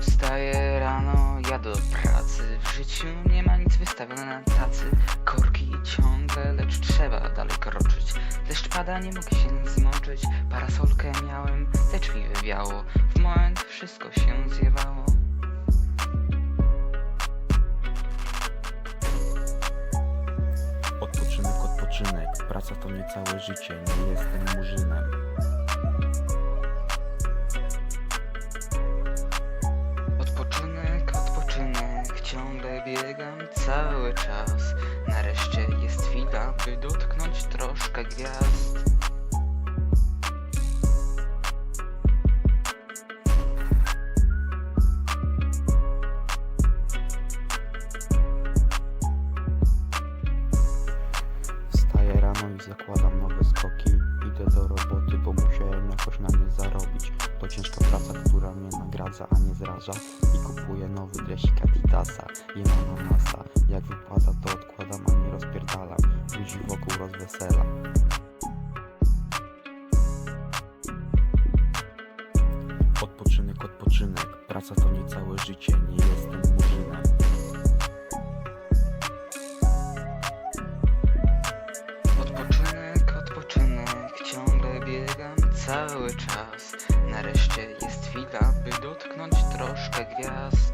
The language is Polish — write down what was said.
Wstaję rano, jadę do pracy. W życiu nie ma nic wystawione na tacy. Korki ciągle, lecz trzeba dalej kroczyć. Deszcz pada, nie mogę się zmoczyć. Parasolkę miałem, lecz mi wywiało. W moment wszystko się zjebało Odpoczynek, odpoczynek, praca to nie całe życie, nie jestem murzynem. Ciągle biegam cały czas Nareszcie jest chwila, by dotknąć troszkę gwiazd Wstaję rano i zakładam nowe skoki. Idę do roboty, bo musiałem jakoś na nie zarobić. To ciężka praca, która mnie nagradza, a nie zraża. I kupuję nowy dresik Adidasa. Jem ananasa. Jak wypada, to odkładam, a nie rozpierdalam. Ludzi wokół rozwesela. Odpoczynek, odpoczynek. Praca to nie całe życie, nie jestem murzynem. Odpoczynek, odpoczynek, ciągle biegam cały czas Nareszcie jest chwila, by dotknąć troszkę gwiazd